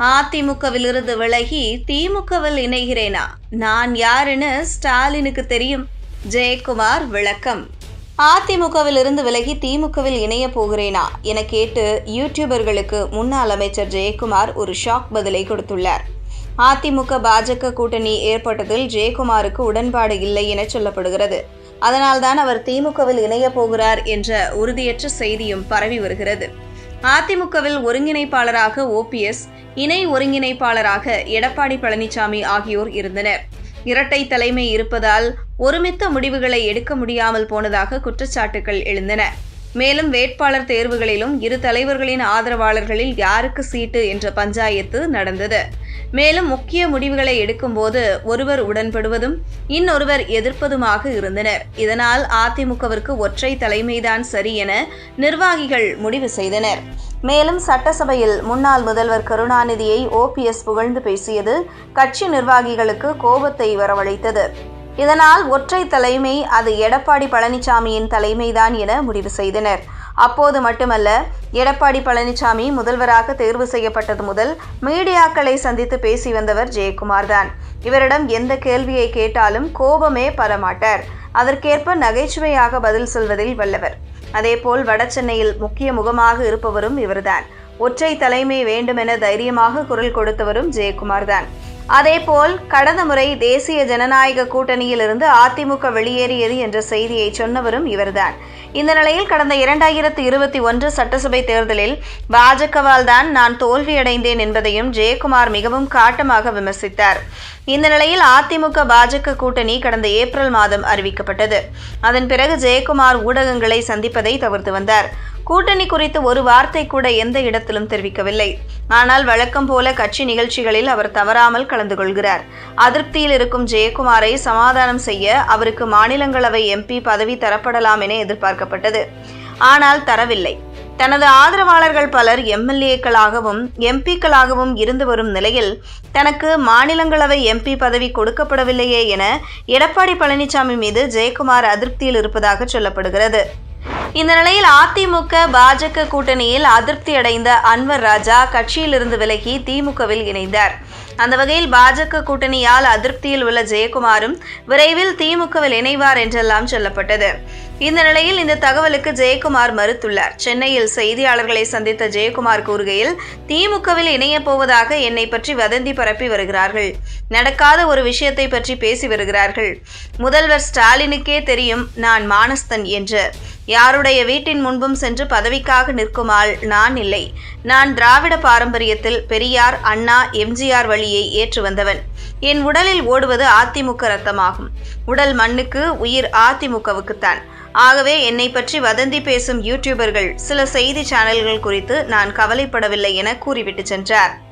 அதிமுகவிலிருந்து விலகி திமுகவில் இணைகிறேனா? நான் யாருன்னு ஸ்டாலினுக்கு தெரியும். ஜெயக்குமார் விளக்கம். அதிமுகவிலிருந்து விலகி திமுகவில் இணைய போகிறேனா? என கேட்டு யூடியூபர்களுக்கு முன்னாள் அமைச்சர் ஜெயக்குமார் ஒரு ஷாக் பதிலை கொடுத்துள்ளார். அதிமுக பாஜக கூட்டணி ஏற்பட்டதில் ஜெயக்குமாருக்கு உடன்பாடு இல்லை என சொல்லப்படுகிறது. அதனால்தான் அவர் திமுகவில் இணைய போகிறார் என்ற உறுதியற்ற செய்தியும் பரவி வருகிறது. அதிமுகவில் ஒருங்கிணைப்பாளராக ஓபிஎஸ் இணை ஒருங்கிணைப்பாளராக எடப்பாடி பழனிசாமி ஆகியோர் இருந்தனர். இரட்டை தலைமை இருப்பதால் ஒருமித்த முடிவுகளை எடுக்க முடியாமல் போனதாக குற்றச்சாட்டுகள் எழுந்தன. மேலும் வேட்பாளர் தேர்வுகளிலும் இரு தலைவர்களின் ஆதரவாளர்களில் யாருக்கு சீட்டு என்ற பஞ்சாயத்து நடந்தது. மேலும் முக்கிய முடிவுகளை எடுக்கும்போது ஒருவர் உடன்படுவதும் இன்னொருவர் எதிர்ப்பதுமாக இருந்தனர். இதனால் அதிமுகவிற்கு ஒற்றை தலைமைதான் சரி என நிர்வாகிகள் முடிவு செய்தனர். மேலும் சட்டசபையில் முன்னாள் முதல்வர் கருணாநிதியை ஓபிஎஸ் புகழ்ந்து பேசியது கட்சி நிர்வாகிகளுக்கு கோபத்தை வரவழைத்தது. இதனால் ஒற்றை தலைமை அது எடப்பாடி பழனிசாமியின் தலைமைதான் என முடிவு செய்தனர். அப்போது மட்டுமல்ல எடப்பாடி பழனிசாமி முதல்வராக தேர்வு செய்யப்பட்டது முதல் மீடியாக்களை சந்தித்து பேசி வந்தவர் ஜெயக்குமார் தான் இவரிடம் எந்த கேள்வியை கேட்டாலும் கோபமே பரமாட்டார் அதற்கேற்ப நகைச்சுவையாக பதில் சொல்வதில் வல்லவர். அதேபோல் வடசென்னையில் முக்கிய முகமாக இருப்பவரும் இவர்தான். ஒற்றை தலைமை வேண்டுமென தைரியமாக குரல் கொடுத்தவரும் ஜெயக்குமார் தான் அதேபோல் கடந்த முறை தேசிய ஜனநாயக கூட்டணியில் இருந்து அதிமுக வெளியேறியது என்ற செய்தியை சொன்னவரும் இவர்தான். இந்த நிலையில் கடந்த இரண்டாயிரத்து இருபத்தி ஒன்று சட்டசபை தேர்தலில் பாஜகவால் தான் நான் தோல்வியடைந்தேன் என்பதையும் ஜெயக்குமார் மிகவும் காட்டமாக விமர்சித்தார். இந்த நிலையில் அதிமுக பாஜக கூட்டணி கடந்த ஏப்ரல் மாதம் அறிவிக்கப்பட்டது. அதன் பிறகு ஜெயக்குமார் ஊடகங்களை சந்திப்பதை தவிர்த்து வந்தார். கூட்டணி குறித்து ஒரு வார்த்தை கூட எந்த இடத்திலும் தெரிவிக்கவில்லை. ஆனால் வழக்கம் போல கட்சி நிகழ்ச்சிகளில் அவர் தவறாமல் கலந்து கொள்கிறார். அதிருப்தியில் இருக்கும் ஜெயக்குமாரை சமாதானம் செய்ய அவருக்கு மாநிலங்களவை எம்பி பதவி தரப்படலாம் என எதிர்பார்க்கப்பட்டது. ஆனால் தரவில்லை. தனது ஆதரவாளர்கள் பலர் எம்எல்ஏக்களாகவும் எம்பிக்களாகவும் இருந்து வரும் நிலையில் தனக்கு மாநிலங்களவை எம்பி பதவி கொடுக்கப்படவில்லையே என எடப்பாடி பழனிசாமி மீது ஜெயக்குமார் அதிருப்தியில் இருப்பதாக சொல்லப்படுகிறது. இந்த நிலையில் அதிமுக பாஜக கூட்டணியில் அதிருப்தி அடைந்த அன்வர் ராஜா கட்சியிலிருந்து விலகி திமுகவில் இணைந்தார். அந்த வகையில் பாஜக கூட்டணியால் அதிருப்தியில் உள்ள ஜெயக்குமாரும் விரைவில் திமுகவில் இணைவார் என்றெல்லாம் சொல்லப்பட்டது. இந்த நிலையில் இந்த தகவலுக்கு ஜெயக்குமார் மறுத்துள்ளார். சென்னையில் செய்தியாளர்களை சந்தித்த ஜெயக்குமார் கூறுகையில் திமுகவில் இணையப் போவதாக என்னை பற்றி வதந்தி பரப்பி வருகிறார்கள். நடக்காத ஒரு விஷயத்தை பற்றி பேசி வருகிறார்கள். முதல்வர் ஸ்டாலினுக்கே தெரியும் நான் மானஸ்தன் என்று. யாருடைய வீட்டின் முன்பும் சென்று பதவிக்காக நிற்கும் ஆள் நான் இல்லை. நான் திராவிட பாரம்பரியத்தில் பெரியார் அண்ணா எம்ஜிஆர் வழியை ஏற்று வந்தவன். என் உடலில் ஓடுவது அதிமுக ரத்தமாகும். உடல் மண்ணுக்கு உயிர் அதிமுகவுக்குத்தான். ஆகவே என்னை பற்றி வதந்தி பேசும் யூடியூபர்கள் சில செய்தி சேனல்கள் குறித்து நான் கவலைப்படவில்லை என கூறிவிட்டு சென்றார்.